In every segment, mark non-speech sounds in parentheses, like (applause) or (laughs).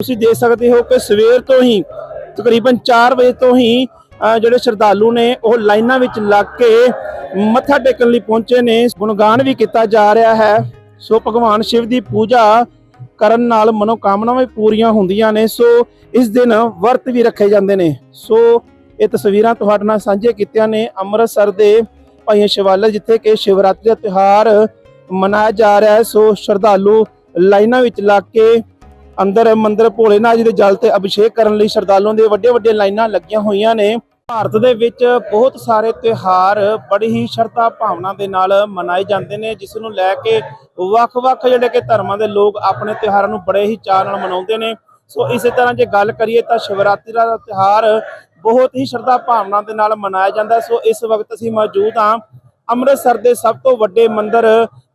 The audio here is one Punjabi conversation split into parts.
ਤੁਸੀਂ ਦੇਖ ਸਕਦੇ ਹੋ ਕਿ ਸਵੇਰ ਤੋਂ ਹੀ, ਤਕਰੀਬਨ 4 ਵਜੇ ਤੋਂ ਹੀ ਜਿਹੜੇ ਸ਼ਰਧਾਲੂ ਨੇ ਉਹ ਲਾਈਨਾਂ ਵਿੱਚ ਲੱਗ ਕੇ ਮੱਥਾ ਟੇਕਣ ਲਈ ਪਹੁੰਚੇ ਨੇ। ਗੁਣਗਾਨ ਵੀ ਕੀਤਾ ਜਾ ਰਿਹਾ ਹੈ। ਸੋ ਭਗਵਾਨ ਸ਼ਿਵ ਦੀ ਪੂਜਾ ਕਰਨ ਨਾਲ ਮਨੋਕਾਮਨਾਵਾਂ ਵੀ ਪੂਰੀਆਂ ਹੁੰਦੀਆਂ ਨੇ। ਸੋ ਇਸ ਦਿਨ ਵਰਤ ਵੀ ਰੱਖੇ ਜਾਂਦੇ ਨੇ। ਸੋ ਇਹ ਤਸਵੀਰਾਂ ਤੁਹਾਡੇ ਨਾਲ ਸਾਂਝੇ ਕੀਤੀਆਂ ਨੇ ਅੰਮ੍ਰਿਤਸਰ ਦੇ ਭਾਈ ਸ਼ਿਵਾਲਾ ਜਿੱਥੇ ਕਿ ਸ਼ਿਵਰਾਤਰੀ ਦਾ ਤਿਉਹਾਰ ਮਨਾਇਆ ਜਾ ਰਿਹਾ ਹੈ। ਸੋ ਸ਼ਰਧਾਲੂ ਲਾਈਨਾਂ ਵਿੱਚ ਲੱਗ ਕੇ ਅੰਦਰ ਮੰਦਰ ਭੋਲੇਨਾਥ ਜੀ ਦੇ ਜਲ ਤੇ ਅਭਿਸ਼ੇਕ ਕਰਨ ਲਈ ਸ਼ਰਧਾਲੂਆਂ ਦੇ ਵੱਡੇ ਵੱਡੇ ਲਾਈਨਾਂ ਲੱਗੀਆਂ ਹੋਈਆਂ ਨੇ। ਭਾਰਤ ਦੇ ਵਿੱਚ ਬਹੁਤ ਸਾਰੇ ਤਿਉਹਾਰ ਬੜੀ ਹੀ ਸ਼ਰਧਾ ਭਾਵਨਾ ਦੇ ਨਾਲ ਮਨਾਏ ਜਾਂਦੇ ਨੇ, ਜਿਸ ਨੂੰ ਲੈ ਕੇ ਵੱਖ-ਵੱਖ ਜਿਹੜੇ ਕਿ ਧਰਮਾਂ ਦੇ ਲੋਕ ਆਪਣੇ ਤਿਉਹਾਰਾਂ ਨੂੰ ਬੜੇ ਹੀ ਚਾਅ ਨਾਲ ਮਨਾਉਂਦੇ ਨੇ। ਸੋ ਇਸੇ ਤਰ੍ਹਾਂ ਜੇ ਗੱਲ ਕਰੀਏ ਤਾਂ ਸ਼ਿਵਰਾਤਰੀ ਦਾ ਤਿਉਹਾਰ ਬਹੁਤ ਹੀ ਸ਼ਰਧਾ ਭਾਵਨਾ ਦੇ ਨਾਲ ਮਨਾਇਆ ਜਾਂਦਾ ਸੋ ਇਸ ਵਕਤ ਅਸੀਂ ਮੌਜੂਦ ਹਾਂ ਅੰਮ੍ਰਿਤਸਰ ਦੇ ਸਭ ਤੋਂ ਵੱਡੇ ਮੰਦਿਰ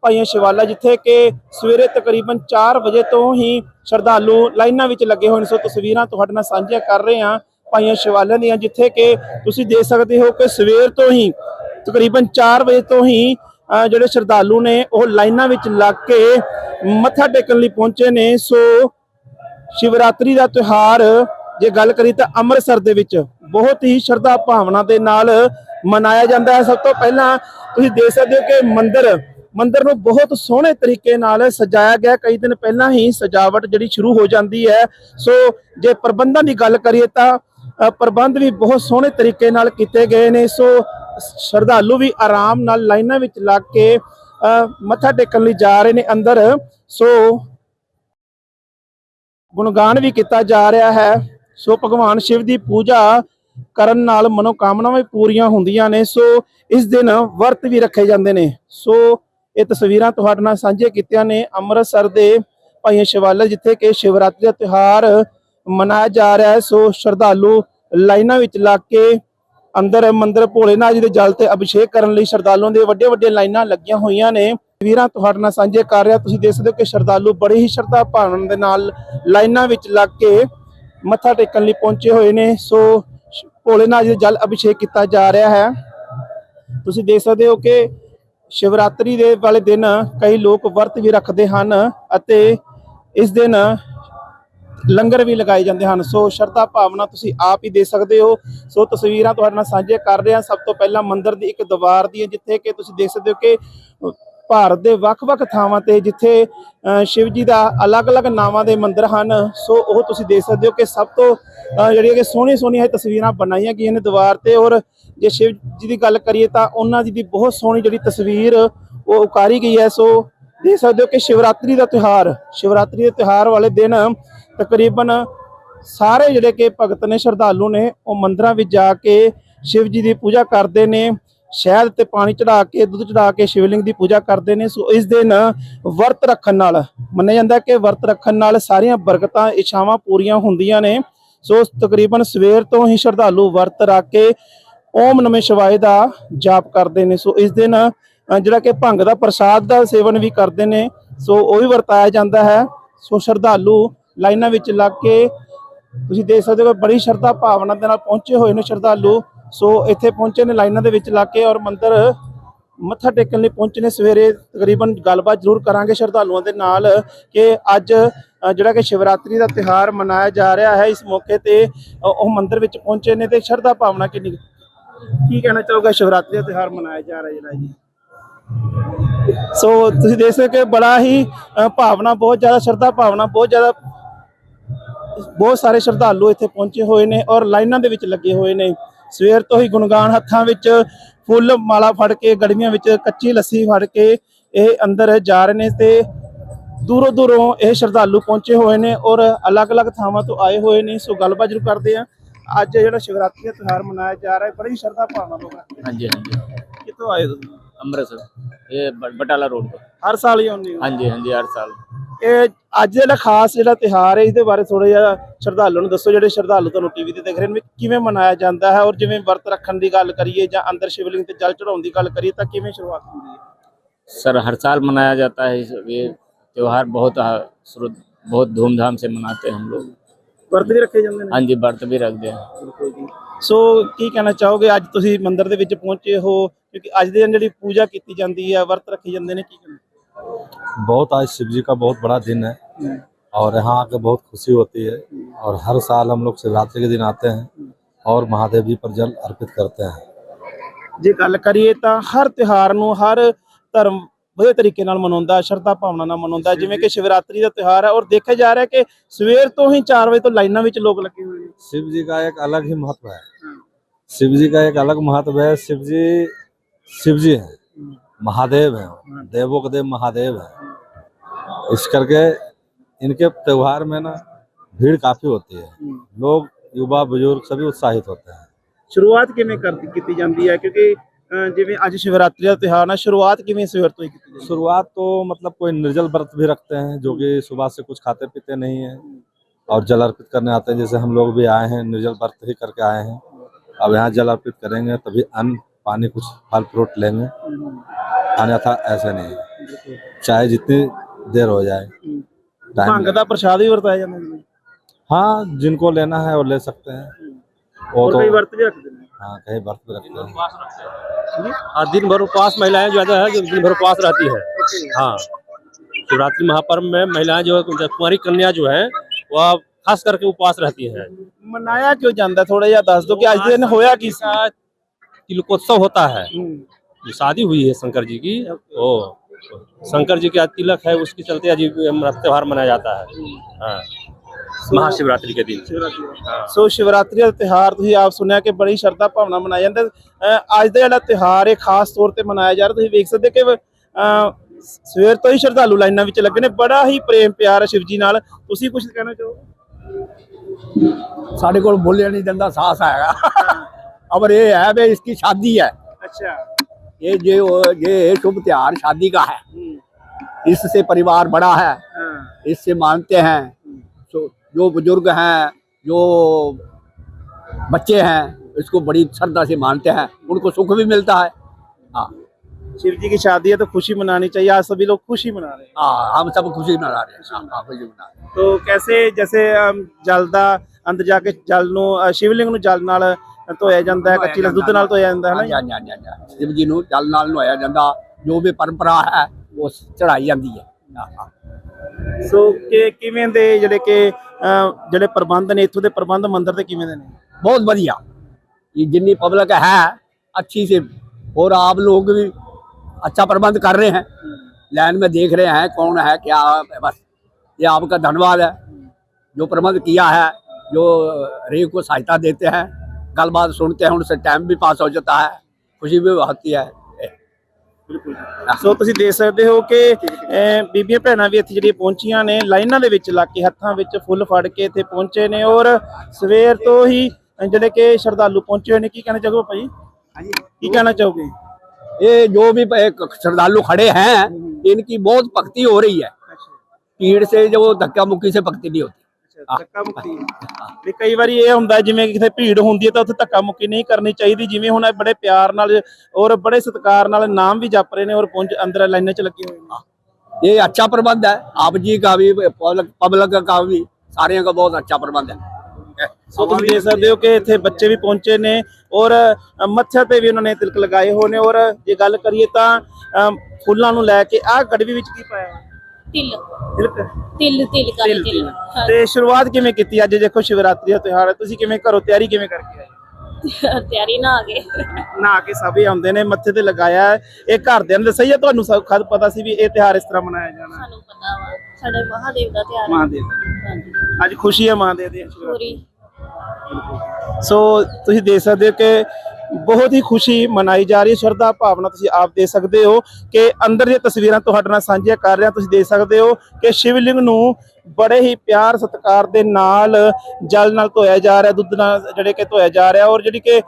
ਭਾਈਆਂ ਸ਼ਿਵਾਲਾ, ਜਿੱਥੇ ਕਿ ਸਵੇਰੇ ਤਕਰੀਬਨ 4 ਵਜੇ ਤੋਂ ਹੀ ਸ਼ਰਧਾਲੂ ਲਾਈਨਾਂ ਵਿੱਚ ਲੱਗੇ ਹੋਏ ਨੇ। ਸੋ ਤਸਵੀਰਾਂ ਤੁਹਾਡੇ ਨਾਲ ਸਾਂਝੀਆਂ ਕਰ ਰਹੇ ਹਾਂ ਭਾਈਆਂ ਸ਼ਿਵਾਲਿਆਂ ਦੀਆਂ, ਜਿੱਥੇ ਕਿ ਤੁਸੀਂ ਦੇਖ ਸਕਦੇ ਹੋ ਕਿ ਸਵੇਰ ਤੋਂ ਹੀ ਤਕਰੀਬਨ 4 ਵਜੇ ਤੋਂ ਹੀ ਜਿਹੜੇ ਸ਼ਰਧਾਲੂ ਨੇ, ਉਹ ਲਾਈਨਾਂ ਵਿੱਚ ਲੱਗ ਕੇ ਮੱਥਾ ਟੇਕਣ ਲਈ ਪਹੁੰਚੇ ਨੇ। ਸੋ ਸ਼ਿਵਰਾਤਰੀ ਦਾ ਤਿਉਹਾਰ ਜੇ ਗੱਲ ਕਰੀ ਤਾਂ ਅੰਮ੍ਰਿਤਸਰ ਦੇ ਵਿੱਚ ਬਹੁਤ ਹੀ ਸ਼ਰਧਾ ਭਾਵਨਾ ਦੇ ਨਾਲ ਮਨਾਇਆ ਜਾਂਦਾ ਹੈ। ਸਭ ਤੋਂ ਪਹਿਲਾਂ ਤੁਸੀਂ ਦੇਖ ਸਕਦੇ ਹੋ ਕਿ ਮੰਦਿਰ ਮੰਦਿਰ ਨੂੰ ਬਹੁਤ ਸੋਹਣੇ ਤਰੀਕੇ ਨਾਲ ਸਜਾਇਆ ਗਿਆ। ਕਈ ਦਿਨ ਪਹਿਲਾਂ ਹੀ ਸਜਾਵਟ ਜਿਹੜੀ ਸ਼ੁਰੂ ਹੋ ਜਾਂਦੀ ਹੈ। ਸੋ ਜੇ ਪ੍ਰਬੰਧਾਂ ਦੀ ਗੱਲ ਕਰੀਏ ਤਾਂ ਪ੍ਰਬੰਧ ਵੀ ਬਹੁਤ ਸੋਹਣੇ ਤਰੀਕੇ ਨਾਲ ਕੀਤੇ ਗਏ ਨੇ। ਸੋ ਸ਼ਰਧਾਲੂ ਵੀ ਆਰਾਮ ਨਾਲ ਲਾਈਨਾਂ ਵਿੱਚ ਲੱਗ ਕੇ ਅ, ਮੱਥਾ ਟੇਕਣ ਲਈ ਜਾ ਰਹੇ ਨੇ ਅੰਦਰ। ਸੋ ਗੁਣਗਾਨ ਵੀ ਕੀਤਾ ਜਾ ਰਿਹਾ ਹੈ। ਸੋ ਭਗਵਾਨ ਸ਼ਿਵ ਦੀ ਪੂਜਾ ਕਰਨ ਨਾਲ ਮਨੋਕਾਮਨਾਵਾਂ ਵੀ ਪੂਰੀਆਂ ਹੁੰਦੀਆਂ ਨੇ, ਸੋ ਇਸ ਦਿਨ ਵਰਤ ਵੀ ਰੱਖੇ ਜਾਂਦੇ ਨੇ। ਸੋ ਇਹ ਤਸਵੀਰਾਂ ਤੁਹਾਡੇ ਨਾਲ ਸਾਂਝੇ ਕੀਤੀਆਂ ਨੇ ਅੰਮ੍ਰਿਤਸਰ ਦੇ ਭਾਈ ਸ਼ਿਵਾਲਾ ਜਿੱਥੇ ਕਿ ਸ਼ਿਵਰਾਤਰੀ ਦਾ ਤਿਉਹਾਰ ਮਨਾਇਆ ਜਾ ਰਿਹਾ ਹੈ। ਸੋ ਸ਼ਰਧਾਲੂ ਲਾਈਨਾਂ ਵਿੱਚ ਲੱਗ ਕੇ ਅੰਦਰ ਮੰਦਰ ਭੋਲੇਨਾਥ ਜੀ ਦੇ ਜਲ ਤੇ ਅਭਿਸ਼ੇਕ ਕਰਨ ਲਈ ਸ਼ਰਧਾਲੂਆਂ ਦੇ ਵੱਡੇ ਵੱਡੇ ਲਾਈਨਾਂ ਲੱਗੀਆਂ ਹੋਈਆਂ ਨੇ। ਤਸਵੀਰਾਂ ਤੁਹਾਡੇ ਨਾਲ ਸਾਂਝੇ ਕਰ ਰਿਹਾ। ਤੁਸੀਂ ਦੇਖ ਸਕਦੇ ਹੋ ਕਿ ਸ਼ਰਧਾਲੂ ਬੜੇ ਹੀ ਸ਼ਰਧਾ ਭਾਵਨਾ ਦੇ ਨਾਲ ਲਾਈਨਾਂ ਵਿੱਚ ਲੱਗ ਕੇ ਮੱਥਾ ਟੇਕਣ ਲਈ ਪਹੁੰਚੇ ਹੋਏ ਨੇ। ਸੋ ਭੋਲੇਨਾਥ ਜੀ ਦੇ ਜਲ ਅਭਿਸ਼ੇਕ ਕੀਤਾ ਜਾ ਰਿਹਾ ਹੈ। ਤੁਸੀਂ ਦੇਖ ਸਕਦੇ ਹੋ ਕਿ ਸ਼ਿਵਰਾਤਰੀ ਦੇ ਵਾਲੇ ਦਿਨ ਕਈ ਲੋਕ ਵਰਤ ਵੀ ਰੱਖਦੇ ਹਨ ਅਤੇ ਇਸ ਦਿਨ ਲੰਗਰ ਵੀ ਲਗਾਏ ਜਾਂਦੇ ਹਨ। ਸੋ ਸ਼ਰਧਾ ਭਾਵਨਾ ਤੁਸੀਂ ਆਪ ਹੀ ਦੇ ਸਕਦੇ ਹੋ। ਸੋ ਤਸਵੀਰਾਂ ਤੁਹਾਡੇ ਨਾਲ ਸਾਂਝੇ ਕਰ ਰਹੇ ਹਾਂ। ਸਭ ਤੋਂ ਪਹਿਲਾਂ ਮੰਦਿਰ ਦੀ ਇੱਕ ਦੀਵਾਰ ਦੀ ਹੈ, ਜਿੱਥੇ ਕਿ ਤੁਸੀਂ ਦੇਖ ਸਕਦੇ ਹੋ ਕਿ ਭਾਰਤ ਦੇ ਵੱਖ-ਵੱਖ ਥਾਵਾਂ ਤੇ ਜਿੱਥੇ ਸ਼ਿਵ ਜੀ ਦਾ ਅਲੱਗ-ਅਲੱਗ ਨਾਵਾਂ ਦੇ ਮੰਦਿਰ ਹਨ, ਸੋ ਉਹ ਤੁਸੀਂ ਦੇਖ ਸਕਦੇ ਹੋ ਕਿ ਸਭ ਤੋਂ ਜਿਹੜੀਆਂ ਕਿ ਸੋਹਣੀਆਂ ਸੋਹਣੀਆਂ ਇਹ ਤਸਵੀਰਾਂ ਬਣਾਈਆਂ ਗਈਆਂ ਨੇ ਦੀਵਾਰ ਤੇ ਔਰ ਜੇ ਸ਼ਿਵ ਜੀ ਦੀ ਗੱਲ ਕਰੀਏ ਤਾਂ ਉਹਨਾਂ ਜੀ ਦੀ ਬਹੁਤ ਸੋਹਣੀ ਜਿਹੜੀ ਤਸਵੀਰ ਉਹ ਉਕਾਰੀ ਗਈ ਹੈ, ਸੋ ਦੇਖ ਸਕਦੇ ਹੋ ਕਿ ਸ਼ਿਵਰਾਤਰੀ ਦਾ ਤਿਉਹਾਰ, ਸ਼ਿਵਰਾਤਰੀ ਦੇ ਤਿਉਹਾਰ ਵਾਲੇ ਦਿਨ ਤਕਰੀਬਨ ਸਾਰੇ ਜਿਹੜੇ ਕਿ ਭਗਤ ਨੇ ਸ਼ਰਧਾਲੂ ਨੇ ਉਹ ਮੰਦਰਾਂ ਵਿੱਚ ਜਾ ਕੇ ਸ਼ਿਵ ਜੀ ਦੀ ਪੂਜਾ ਕਰਦੇ ਨੇ। ਸ਼ਹਿਦ ਤੇ ਪਾਣੀ ਚੜਾ ਕੇ, ਦੁੱਧ ਚੜਾ ਕੇ ਸ਼ਿਵਲਿੰਗ ਦੀ ਪੂਜਾ ਕਰਦੇ ਨੇ। ਸੋ ਇਸ ਦਿਨ ਵਰਤ ਰੱਖਣ ਨਾਲ, ਮੰਨਿਆ ਜਾਂਦਾ ਕਿ ਵਰਤ ਰੱਖਣ ਨਾਲ ਸਾਰੀਆਂ ਬਰਕਤਾਂ, ਇਛਾਵਾਂ ਪੂਰੀਆਂ ਹੁੰਦੀਆਂ ਨੇ। ਸੋ ਤਕਰੀਬਨ ਸਵੇਰ ਤੋਂ ਹੀ ਸ਼ਰਧਾਲੂ ਵਰਤ ਰੱਖ ਕੇ ਓਮ ਨਮः ਸ਼ਿਵਾਏ ਦਾ ਜਾਪ ਕਰਦੇ ਨੇ। ਸੋ ਇਸ ਦਿਨ ਜਿਹੜਾ ਕਿ ਭੰਗ ਦਾ ਪ੍ਰਸਾਦ ਦਾ ਸੇਵਨ ਵੀ ਕਰਦੇ ਨੇ। ਸੋ ਉਹ ਵੀ ਵਰਤਾਇਆ ਜਾਂਦਾ ਹੈ। ਸੋ ਸ਼ਰਧਾਲੂ ਲਾਈਨਾਂ ਵਿੱਚ ਲੱਗ ਕੇ, ਤੁਸੀਂ ਦੇਖ ਸਕਦੇ ਹੋ ਬੜੀ ਸ਼ਰਧਾ ਭਾਵਨਾ ਦੇ ਨਾਲ ਪਹੁੰਚੇ ਹੋਏ ਨੇ ਸ਼ਰਧਾਲੂ। ਸੋ ਇੱਥੇ ਪਹੁੰਚੇ ਨੇ ਲਾਈਨਾਂ ਦੇ ਵਿੱਚ ਲੱਗ ਕੇ ਔਰ ਮੰਦਰ ਮੱਥਾ ਟੇਕਣ ਲਈ ਪਹੁੰਚੇ ਨੇ। ਸਵੇਰੇ ਤਕਰੀਬਨ ਗੱਲਬਾਤ ਜ਼ਰੂਰ ਕਰਾਂਗੇ ਸ਼ਰਧਾਲੂਆਂ ਦੇ ਨਾਲ ਕਿ ਅੱਜ ਜਿਹੜਾ ਕਿ ਸ਼ਿਵਰਾਤਰੀ ਦਾ ਤਿਉਹਾਰ ਮਨਾਇਆ ਜਾ ਰਿਹਾ ਹੈ, ਇਸ ਮੌਕੇ ਤੇ ਉਹ ਮੰਦਿਰ ਵਿੱਚ ਪਹੁੰਚੇ ਨੇ ਤੇ ਸ਼ਰਧਾ ਭਾਵਨਾ ਕਿੰਨੀ ਕੀ ਕਹਿਣਾ ਚਾਹੋਗੇ ਸ਼ਿਵਰਾਤਰੀ ਦਾ ਤਿਉਹਾਰ ਮਨਾਇਆ ਜਾ ਰਿਹਾ ਜਿਹੜਾ ਜੀ? ਸੋ ਤੁਸੀਂ ਦੇਖ ਸਕਦੇ ਹੋ ਬੜਾ ਹੀ ਭਾਵਨਾ, ਬਹੁਤ ਜ਼ਿਆਦਾ ਸ਼ਰਧਾ ਭਾਵਨਾ, ਬਹੁਤ ਜ਼ਿਆਦਾ, ਬਹੁਤ ਸਾਰੇ ਸ਼ਰਧਾਲੂ ਇੱਥੇ ਪਹੁੰਚੇ ਹੋਏ ਨੇ ਔਰ ਲਾਈਨਾਂ ਦੇ ਵਿੱਚ ਲੱਗੇ ਹੋਏ ਨੇ। ਸਵੇਰ ਤੋਂ ਹੀ ਗੁਣਗਾਨ ਹੱਥਾਂ ਵਿੱਚ ਫੁੱਲ ਮਾਲਾ ਫੜ ਕੇ ਗੜੀਆਂ ਵਿੱਚ ਕੱਚੀ ਲੱਸੀ ਫੜ ਕੇ ਇਹ ਅੰਦਰ ਜਾ ਰਹੇ ਨੇ ਤੇ ਦੂਰੋਂ ਦੂਰੋਂ ਇਹ ਸ਼ਰਧਾਲੂ ਪਹੁੰਚੇ ਹੋਏ ਨੇ ਔਰ ਅਲੱਗ-ਅਲੱਗ ਥਾਵਾਂ ਤੋਂ ਆਏ ਹੋਏ ਨੇ। ਸੋ ਗੱਲਬਾਤ ਜ਼ਰੂਰ ਕਰਦੇ ਆ ਅੱਜ ਜਿਹੜਾ ਸ਼ਿਵਰਾਤਰੀ ਦਾ ਤਿਉਹਾਰ ਮਨਾਇਆ ਜਾ ਰਿਹਾ ਹੈ ਬੜੀ ਸ਼ਰਧਾ ਭਾਵਨਾ ਲੋਕ ਰੱਖਦੇ ਹਾਂਜੀ ਹਾਂਜੀ। ਕਿੱਥੋਂ ਆਏ ਤੁਸੀਂ? ਅੰਮ੍ਰਿਤਸਰ। ਇਹ ਬਟਾਲਾ ਰੋਡ ਤੋਂ। ਹਰ ਸਾਲ ਹੀ ਆਉਂਦੇ ਹਾਂਜੀ ਹਾਂਜੀ ਹਰ ਸਾਲ। ਇਹ ਅੱਜ ਜਿਹੜਾ ਖਾਸ ਜਿਹੜਾ ਤਿਹਾਰ ਹੈ ਇਹਦੇ ਬਾਰੇ ਥੋੜਾ ਜਿਹਾ ਸ਼ਰਧਾਲੂ ਨੂੰ ਦੱਸੋ ਜਿਹੜੇ ਸ਼ਰਧਾਲੂ ਤੁਹਾਨੂੰ ਟੀਵੀ ਤੇ ਦੇਖ ਰਹੇ ਨੇ ਵੀ ਕਿਵੇਂ ਮਨਾਇਆ ਜਾਂਦਾ ਹੈ ਔਰ ਜਿਵੇਂ ਵਰਤ ਰੱਖਣ ਦੀ ਗੱਲ ਕਰੀਏ ਜਾਂ ਅੰਦਰ ਸ਼ਿਵਲਿੰਗ ਤੇ ਜਲ ਚੜਾਉਣ ਦੀ ਗੱਲ ਕਰੀਏ ਤਾਂ ਕਿਵੇਂ ਸ਼ੁਰੂਆਤ ਹੁੰਦੀ ਹੈ सर हर साल मनाया जाता है इस- ये त्योहार बहुत आ- शुरू बहुत धूमधाम से मनाते हैं हम लोग ਵਰਤ ਵੀ ਰੱਖੇ ਜਾਂਦੇ ਨੇ हाँ जी व्रत भी रखते हैं ਬਿਲਕੁਲ ਜੀ ਸੋ ਕੀ ਕਹਿਣਾ ਚਾਹੋਗੇ ਅੱਜ ਤੁਸੀਂ ਮੰਦਿਰ ਦੇ ਵਿੱਚ ਪਹੁੰਚੇ ਹੋ ਕਿਉਂਕਿ ਅੱਜ ਦੇ ਦਿਨ ਜਿਹੜੀ ਪੂਜਾ ਕੀਤੀ ਜਾਂਦੀ ਹੈ ਵਰਤ ਰੱਖੇ ਜਾਂਦੇ ਨੇ ਕੀ ਕਹਿਣਾ बहुत आज शिव जी का बहुत बड़ा दिन है और यहाँ आके बहुत खुशी होती है और हर साल हम लोग शिवरात्रि के दिन आते हैं और महादेव जी पर जल अर्पित करते हैं ਜੇ ਗੱਲ ਕਰੀਏ ਤਾਂ ਹਰ ਤਿਉਹਾਰ ਨੂੰ ਹਰ ਧਰਮ ਵਧੀਆ ਤਰੀਕੇ ਨਾਲ ਮਨਾਉਂਦਾ ਸ਼ਰਧਾ ਭਾਵਨਾ ਨਾਲ ਮਨਾਉਂਦਾ ਜਿਵੇਂ ਕਿ ਸ਼ਿਵਰਾਤਰੀ ਦਾ ਤਿਉਹਾਰ ਹੈ ਔਰ ਦੇਖਿਆ ਜਾ ਰਿਹਾ ਕਿ ਸਵੇਰ ਤੋਂ ਹੀ 4 ਵਜੇ ਤੋਂ ਲਾਈਨਾਂ ਵਿੱਚ ਲੋਕ ਲੱਗੇ ਹੋਏ ਨੇ शिव जी का एक अलग ही महत्व है शिव जी का एक अलग महत्व है शिव जी शिव जी हैं महादेव हैं देवों के देव महादेव हैं इस करके इनके त्योहार में ना भीड़ काफी होती है लोग युवा बुजुर्ग सभी उत्साहित होते हैं ਸ਼ੁਰੂਆਤ ਕਿਵੇਂ ਕਰਦੀ ਕੀਤੀ ਜਾਂਦੀ ਹੈ ਕਿਉਂਕਿ ਅਹ, ਜਿਵੇਂ ਅੱਜ ਸ਼ਿਵਰਾਤਰੀ ਦਾ ਤਿਉਹਾਰ ਹੈ ਸ਼ੁਰੂਆਤ ਕਿਵੇਂ ਸਵੇਰ ਤੋਂ ਹੀ ਕੀਤੀ ਜਾਂਦੀ ਹੈ शुरुआत तो मतलब कोई निर्जल व्रत भी रखते हैं जो कि सुबह से कुछ खाते पीते नहीं है और जल अर्पित करने आते हैं जैसे हम लोग भी आए हैं निर्जल व्रत ही करके आए हैं अब यहाँ जल अर्पित करेंगे तभी अन्न पानी कुछ फल फ्रूट लेंगे अन्यथा ऐसे नहीं चाहे जितनी देर हो जाए टाइम प्रसाद ही बरताया है हाँ जिनको लेना है वो ले सकते हैं। और तो कहीं व्रत हाँ, भी रखते हैं हाँ कहीं व्रत भी रखते हैं। हाँ दिन भर उपवास महिलाएँ ज़्यादा है जो दिन भर उपवास रहती है। हाँ। शिवरात्रि महापर्व में महिलाएँ जो है कुमारी कन्या जो है वह खास करके उपवास रहती है। मनाया क्यों जानता है? थोड़ा या दस दो कि आज दिन होया किसका तिलकोत्सव होता है। हम्म। जो शादी हुई है शंकर जी की ओ शंकर जी का तिलक है उसके चलते अजीब त्यौहार मनाया जाता है। हाँ। ਮਹਾਸ਼ਿਵਰਾਤਰੀ ਦੇ ਦਿਨ ਸੋ ਸ਼ਿਵਰਾਤਰੀ ਦਾ ਤਿਹਾਰ ਤੁਸੀਂ ਆਪ ਸੁਣਿਆ ਕਿ ਬੜੀ ਸ਼ਰਧਾ ਭਾਵਨਾ ਮਨਾਇਆ ਜਾਂਦਾ ਅੱਜ ਦਾ ਜਿਹੜਾ ਤਿਹਾਰ ਹੈ ਖਾਸ ਤੌਰ ਤੇ ਮਨਾਇਆ ਜਾ ਰਿਹਾ ਤੁਸੀਂ ਵੇਖ ਸਕਦੇ ਕਿ ਸਵੇਰ ਤੋਂ ਹੀ ਸ਼ਰਧਾਲੂ ਲਾਈਨਾਂ ਵਿੱਚ ਲੱਗੇ ਨੇ ਬੜਾ ਹੀ ਪ੍ਰੇਮ ਪਿਆਰ ਹੈ ਸ਼ਿਵਜੀ ਨਾਲ ਤੁਸੀਂ ਕੁਝ ਕਹਿਣਾ ਚਾਹੋ ਸਾਡੇ ਕੋਲ ਬੋਲਿਆ ਨਹੀਂ ਜਾਂਦਾ ਸਾਹ ਆਏਗਾ ਅਬਰ ਇਹ ਹੈ ਵੀ ਇਸकी ਸ਼ਾਦੀ ਹੈ ਅੱਛਾ ये जो ये शुभ त्योहार शादी का है इससे परिवार बड़ा है ਹਾਂ इससे मानते हैं तो जो बुजुर्ग हैं जो बच्चे हैं इसको बड़ी श्रद्धा से मानते हैं उनको सुख भी मिलता है हाँ शिव जी की शादी है तो खुशी मनानी चाहिए आज सभी लोग खुशी मना रहे हैं हाँ हम सब खुशी मना रहे हैं हाँ, हाँ, खुशी मना रहे हैं तो कैसे जैसे अम, ਜਲ ਦਾ ਅੰਦਰ ਜਾ ਕੇ ਜਲ ਨੂੰ ਅ, ਸ਼ਿਵਲਿੰਗ ਨੂੰ ਜਲ ਨਾਲ ਧੋਇਆ ਜਾਂਦਾ ਹੈ ਕੱਚੀ ਲੱਸੀ ਦੁੱਧ ਨਾਲ ਧੋਇਆ ਜਾਂਦਾ ਹੈ ਹਾਂਜੀ ਨਾ ਹਾਂਜੀ ਹਾਂਜੀ ਹਾਂਜੀ। ਸ਼ਿਵ ਜੀ ਨੂੰ ਜਲ ਨਾਲ ਨਵਾਇਆ ਜਾਂਦਾ ਜੋ ਵੀ ਪਰੰਪਰਾ ਹੈ ਉਹ ਚੜਾਈ ਜਾਂਦੀ ਹੈ ਹਾਂ, ਹਾਂ। ਸੋ ਕਿ ਕਿਵੇਂ ਦੇ ਜਿਹੜੇ ਕਿ ਅ, ਜਿਹੜੇ ਪ੍ਰਬੰਧ ਨੇ ਇੱਥੋਂ ਦੇ ਪ੍ਰਬੰਧ ਮੰਦਿਰ ਦੇ ਕਿਵੇਂ ਦੇ ਨੇ बहुत बढ़िया ये जितनी पब्लिक है अच्छी से और आप लोग भी अच्छा प्रबंध कर रहे हैं लाइन में देख रहे हैं कौन है क्या है बस ये आपका धन्यवाद है जो प्रबंध किया है जो रे को सहायता देते हैं गलबात सुनते हैं उनसे टाइम भी पास हो जाता है खुशी भी होती है ਸੋ ਤੁਸੀਂ ਦੇਖ ਸਕਦੇ ਹੋ ਕਿ ਅ, ਬੀਬੀਆਂ ਭੈਣਾਂ ਵੀ ਇੱਥੇ ਜਿਹੜੀਆਂ ਪਹੁੰਚੀਆਂ ਨੇ ਲਾਈਨਾਂ ਦੇ ਵਿੱਚ ਲੱਗ ਕੇ ਹੱਥਾਂ ਵਿੱਚ ਫੁੱਲ ਫੜ ਕੇ ਇੱਥੇ ਪਹੁੰਚੇ ਨੇ ਔਰ ਸਵੇਰ ਤੋਂ ਹੀ ਅ, ਜਿਹੜੇ ਕਿ ਸ਼ਰਧਾਲੂ ਪਹੁੰਚੇ ਹੋਏ ਨੇ ਕੀ ਕਹਿਣਾ ਚਾਹੋਗੇ ਭਾਈ ਕੀ ਕਹਿਣਾ ਚਾਹੋਗੇ ये जो भी एक श्रद्धालु खड़े हैं इनकी बहुत भक्ति हो रही है भीड़ से जो धक्का मुक्की से भक्ति नहीं होती ਧੱਕਾ ਮੁੱਕੀ ਵੀ ਕਈ ਵਾਰੀ ਇਹ ਹੁੰਦਾ ਜਿਵੇਂ ਕਿ ਕਿਤੇ ਭੀੜ ਹੁੰਦੀ ਹੈ ਤਾਂ ਉੱਥੇ ਧੱਕਾ ਮੁੱਕੀ ਨਹੀਂ ਕਰਨੀ ਚਾਹੀਦੀ ਜਿਵੇਂ ਹੁਣ ਇਹ ਬੜੇ ਪਿਆਰ ਨਾਲ ਔਰ ਬੜੇ ਸਤਿਕਾਰ ਨਾਲ ਨਾਮ ਵੀ ਜਪ ਰਹੇ ਨੇ ਔਰ ਪਹੁੰਚ ਅੰਦਰ ਲਾਈਨਾਂ 'ਚ ਲੱਗੇ ਹੋਏ ਨੇ ये अच्छा प्रबंध है आप जी का भी पब्लिक पब्लिक का भी सारे का बहुत अच्छा प्रबंध है ਸੋ ਤੁਸੀਂ ਦੇਖ ਸਕਦੇ ਹੋ ਕਿ ਇੱਥੇ ਬੱਚੇ ਵੀ ਪਹੁੰਚੇ ਨੇ ਔਰ ਅ, ਮੱਥੇ ਤੇ ਵੀ ਉਹਨਾਂ ਨੇ ਤਿਲਕ ਲਗਾਏ ਹੋਏ ਨੇ ਔਰ ਜੇ ਗੱਲ ਕਰੀਏ ਤਾਂ ਅ, ਫੁੱਲਾਂ ਨੂੰ ਲੈ ਕੇ ਆਹ ਗੜਵੀ ਵਿੱਚ ਕੀ ਪਾਇਆ ਤਿਲ। ਤਿਲਕ ਤਿਲ ਤਿਲ ਕਰ ਤਿਲ ਤਿਲ। ਤਿਲ। ਤੇ ਸ਼ੁਰੂਆਤ ਕਿਵੇਂ ਕੀਤੀ? ਅੱਜ ਦੇਖੋ ਸ਼ਿਵਰਾਤਰੀ ਦਾ ਤਿਉਹਾਰ ਹੈ। ਤੁਸੀਂ ਕਿਵੇਂ ਘਰੋਂ ਤਿਆਰੀ ਕਿਵੇਂ ਕਰਕੇ ਆਏ? ਹਾਂ। (laughs) ਤਿਆਰੀ ਨਾ ਆ ਗਏ। ਨਹਾ ਕੇ ਸਭ ਹੀ ਆਉਂਦੇ ਨੇ ਮੱਥੇ ਤੇ ਲਗਾਇਆ ਹੈ। ਇਹ ਘਰਦਿਆਂ ਨੇ ਦੱਸਿਆ ਜਾਂ ਤੁਹਾਨੂੰ ਸਭ ਖੁਦ ਪਤਾ ਸੀ ਵੀ ਇਹ ਤਿਉਹਾਰ ਇਸ ਤਰ੍ਹਾਂ ਮਨਾਇਆ ਜਾਣਾ ਹੈ? ਸਾਨੂੰ ਪਤਾ ਵਾ। ਸਾਡੇ ਮਹਾਦੇਵ ਦਾ ਤਿਆਰ ਮਹਾਦੇਵ ਦਾ। ਅੱਜ ਖੁਸ਼ੀ ਹੈ ਮਹਾਦੇਵ ਦੀ ਪੂਰੀ। ਸੋ ਤੁਸੀਂ ਦੇਖ ਸਕਦੇ ਹੋ ਕਿ ਬਹੁਤ ਹੀ ਖੁਸ਼ੀ ਮਨਾਈ ਜਾ ਰਹੀ ਹੈ। ਸ਼ਰਧਾ ਭਾਵਨਾ ਤੁਸੀਂ ਆਪ ਦੇ ਸਕਦੇ ਹੋ ਕਿ ਅੰਦਰ ਦੀਆਂ ਤਸਵੀਰਾਂ ਤੁਹਾਡੇ ਨਾਲ ਸਾਂਝੀਆਂ ਕਰ ਰਿਹਾ ਤੁਸੀਂ ਦੇਖ ਸਕਦੇ ਹੋ ਕਿ ਸ਼ਿਵਲਿੰਗ ਨੂੰ ਬੜੇ ਹੀ ਪਿਆਰ ਸਤਿਕਾਰ ਦੇ ਨਾਲ, ਜਲ ਨਾਲ ਧੋਇਆ ਜਾ ਰਿਹਾ, ਦੁੱਧ ਨਾਲ ਜਿਹੜੇ ਕਿ ਧੋਇਆ ਜਾ ਰਿਹਾ ਔਰ ਜਿਹੜੀ ਕਿ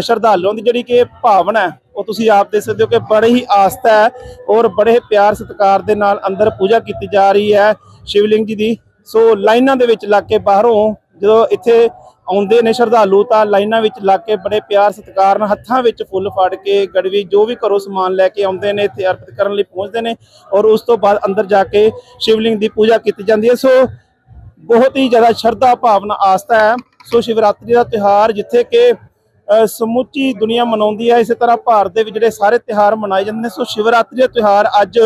ਸ਼ਰਧਾਲੂਆਂ ਦੀ ਜਿਹੜੀ ਕਿ ਭਾਵਨਾ ਉਹ ਤੁਸੀਂ ਆਪ ਦੇਖ ਸਕਦੇ ਹੋ ਕਿ ਬੜੇ ਹੀ ਆਸਥਾ ਹੈ ਔਰ ਬੜੇ ਪਿਆਰ ਸਤਿਕਾਰ ਦੇ ਨਾਲ ਅੰਦਰ ਪੂਜਾ ਕੀਤੀ ਜਾ ਰਹੀ ਹੈ ਸ਼ਿਵਲਿੰਗ ਜੀ ਦੀ। ਸੋ ਲਾਈਨਾਂ ਦੇ ਵਿੱਚ ਲੱਗ ਕੇ ਬਾਹਰੋਂ ਜਦੋਂ ਇੱਥੇ ਆਉਂਦੇ ਨੇ ਸ਼ਰਧਾਲੂ ਤਾਂ ਲਾਈਨਾਂ ਵਿੱਚ ਲੱਗ ਕੇ ਬੜੇ ਪਿਆਰ ਸਤਿਕਾਰ ਨਾਲ ਹੱਥਾਂ ਵਿੱਚ ਫੁੱਲ ਫੜ ਕੇ ਗੜਵੀ ਜੋ ਵੀ ਘਰੋਂ ਸਮਾਨ ਲੈ ਕੇ ਆਉਂਦੇ ਨੇ ਇੱਥੇ ਅਰਪਿਤ ਕਰਨ ਲਈ ਪਹੁੰਚਦੇ ਨੇ ਔਰ ਉਸ ਤੋਂ ਬਾਅਦ ਅੰਦਰ ਜਾ ਕੇ ਸ਼ਿਵਲਿੰਗ ਦੀ ਪੂਜਾ ਕੀਤੀ ਜਾਂਦੀ ਹੈ। ਸੋ ਬਹੁਤ ਹੀ ਜ਼ਿਆਦਾ ਸ਼ਰਧਾ ਭਾਵਨਾ ਆਸਥਾ ਹੈ। ਸੋ ਸ਼ਿਵਰਾਤਰੀ ਦਾ ਤਿਉਹਾਰ ਜਿੱਥੇ ਕਿ ਸਮੁੱਚੀ ਦੁਨੀਆ ਮਨਾਉਂਦੀ ਹੈ, ਇਸੇ ਤਰ੍ਹਾਂ ਭਾਰਤ ਦੇ ਵਿੱਚ ਜਿਹੜੇ ਸਾਰੇ ਤਿਉਹਾਰ ਮਨਾਏ ਜਾਂਦੇ ਨੇ। ਸੋ ਸ਼ਿਵਰਾਤਰੀ ਦਾ ਤਿਉਹਾਰ ਅੱਜ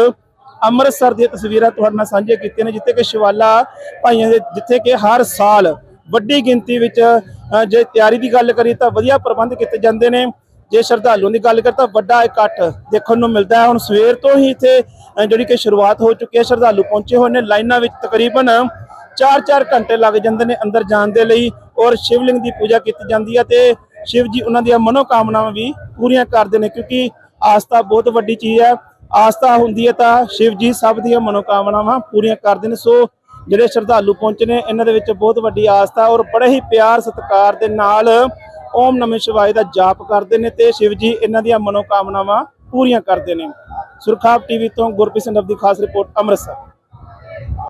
ਅੰਮ੍ਰਿਤਸਰ ਦੀਆਂ ਤਸਵੀਰਾਂ ਤੁਹਾਡੇ ਨਾਲ ਸਾਂਝੀਆਂ ਕੀਤੀਆਂ ਨੇ, ਜਿੱਥੇ ਕਿ ਸ਼ਿਵਾਲਾ ਭਾਈਆਂ ਦੇ, ਜਿੱਥੇ ਕਿ ਹਰ ਸਾਲ ਵੱਡੀ ਗਿਣਤੀ ਵਿੱਚ ਜੇ ਤਿਆਰੀ ਦੀ ਗੱਲ ਕਰੀ ਤਾਂ ਵਧੀਆ ਪ੍ਰਬੰਧ ਕੀਤੇ ਜਾਂਦੇ ਨੇ। ਜੇ ਸ਼ਰਧਾਲੂਆਂ ਦੀ ਗੱਲ ਕਰ ਤਾਂ ਵੱਡਾ ਇਕੱਠ ਦੇਖਣ ਨੂੰ ਮਿਲਦਾ ਹੈ। ਹੁਣ ਸਵੇਰ ਤੋਂ ਹੀ ਇੱਥੇ ਜਿਹੜੀ ਕਿ ਸ਼ੁਰੂਆਤ ਹੋ ਚੁੱਕੀ ਹੈ, ਸ਼ਰਧਾਲੂ ਪਹੁੰਚੇ ਹੋਏ ਨੇ। ਲਾਈਨਾਂ ਵਿੱਚ ਤਕਰੀਬਨ 4-4 ਘੰਟੇ ਲੱਗ ਜਾਂਦੇ ਨੇ ਅੰਦਰ ਜਾਣ ਦੇ ਲਈ ਔਰ ਸ਼ਿਵਲਿੰਗ ਦੀ ਪੂਜਾ ਕੀਤੀ ਜਾਂਦੀ ਹੈ ਤੇ ਸ਼ਿਵ ਜੀ ਉਹਨਾਂ ਦੀਆਂ ਮਨੋਕਾਮਨਾਵਾਂ ਵੀ ਪੂਰੀਆਂ ਕਰਦੇ ਨੇ ਕਿਉਂਕਿ ਆਸਥਾ ਬਹੁਤ ਵੱਡੀ ਚੀਜ਼ ਹੈ। ਆਸਥਾ ਹੁੰਦੀ ਹੈ ਤਾਂ ਸ਼ਿਵ ਜੀ ਸਭ ਦੀਆਂ ਮਨੋਕਾਮਨਾਵਾਂ ਪੂਰੀਆਂ ਕਰਦੇ ਨੇ। ਸੋ ਜਿਹੜੇ ਸ਼ਰਧਾਲੂ ਪਹੁੰਚੇ ਨੇ, ਇਹਨਾਂ ਦੇ ਵਿੱਚ ਬਹੁਤ ਵੱਡੀ ਆਸਥਾ ਔਰ ਬੜੇ ਹੀ ਪਿਆਰ ਸਤਿਕਾਰ ਦੇ ਨਾਲ ਓਮ ਨਮः ਸ਼ਿਵਾਏ ਦਾ ਜਾਪ ਕਰਦੇ ਨੇ ਤੇ ਸ਼ਿਵ ਜੀ ਇਹਨਾਂ ਦੀਆਂ ਮਨੋਕਾਮਨਾਵਾਂ ਪੂਰੀਆਂ ਕਰਦੇ ਨੇ। ਸੁਰਖਾਬ ਟੀਵੀ ਤੋਂ ਗੁਰਪ੍ਰੀਤ ਸਿੰਘ ਦੀ ਖਾਸ ਰਿਪੋਰਟ ਅੰਮ੍ਰਿਤਸਰ।